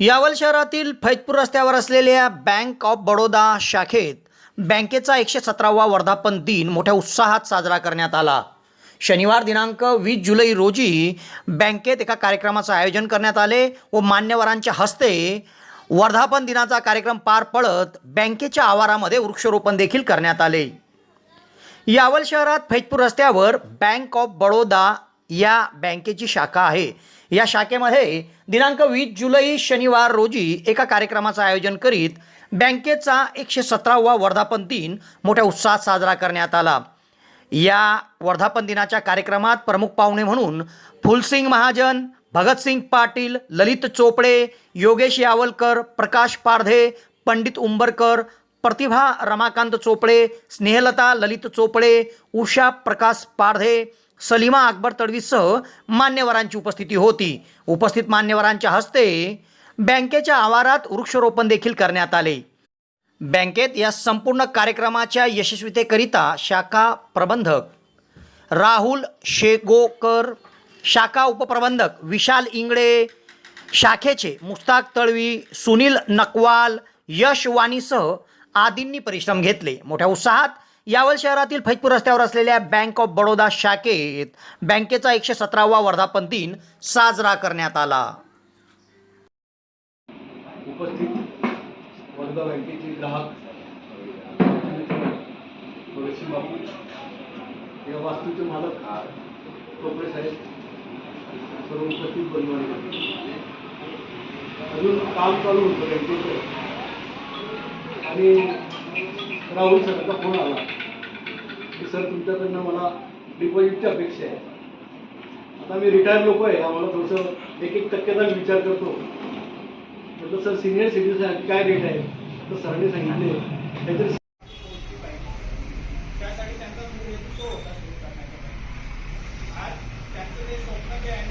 यावल शहरातील फैजपूर रस्त्यावर असलेल्या बँक ऑफ बडोदा शाखेत बँकेचा एकशे सतरावा वर्धापन दिन मोठ्या उत्साहात साजरा करण्यात आला. शनिवार दिनांक वीस जुलै रोजी बँकेत एका कार्यक्रमाचं आयोजन करण्यात आले व मान्यवरांच्या हस्ते वर्धापन दिनाचा कार्यक्रम पार पडत बँकेच्या आवारामध्ये वृक्षारोपण देखील करण्यात आले. यावल शहरात फैजपूर रस्त्यावर बँक ऑफ बडोदा या बँकेची शाखा आहे. या शाखेमध्ये दिनांक वीस जुलै शनिवार रोजी एका कार्यक्रमाचं आयोजन करीत बँकेचा एकशे सतरावा वर्धापन दिन मोठ्या उत्साहात साजरा करण्यात आला. या वर्धापन दिनाच्या कार्यक्रमात प्रमुख पाहुणे म्हणून फुलसिंग महाजन भगतसिंग पाटील ललित चोपडे योगेश यावलकर प्रकाश पारधे पंडित उंबरकर प्रतिभा रमाकांत चोपडे स्नेहलता ललित चोपडे उषा प्रकाश पारधे सलीमा अकबर तडवीसह मान्यवरांची उपस्थिती होती. उपस्थित मान्यवरांच्या हस्ते बँकेच्या आवारात वृक्षारोपण देखील करण्यात आले. बँकेत या संपूर्ण कार्यक्रमाच्या यशस्वीतेकरिता शाखा प्रबंधक राहुल शेगोकर शाखा उपप्रबंधक विशाल इंगळे शाखेचे मुस्ताक तळवी सुनील नकवाल यश वाणीसह आदींनी परिश्रम घेतले. मोठ्या उत्साहात यावल शहरातील फैजपूर रस्त्यावर असलेल्या बँक ऑफ बडोदा शाखेत बँकेचा एकशे सतरावा वर्धापन दिन साजरा करण्यात आला. उपस्थित वर्धा बँकेचे ग्राहक बापू या वास्तूचे मालक टोपरे साहेब सर्व उपस्थित बनवाने अजून काम चालू होतं बँकेचं. आणि राहुल सरांचा फोन आला. की सर तुमच्याकडनं मला डिपॉझिटची अपेक्षा आहे. आता मी रिटायर लोक आहे आम्हाला थोडंसं एक एक टक्क्याचा मी विचार करतो. म्हटलं सर सिनियर सिटीजन काय रेट आहे? तर सरांनी सांगितले काहीतरी त्यासाठी त्यांचा मूळ होता सुरू करण्याचा आज त्यांचं जे स्वप्न जे आहे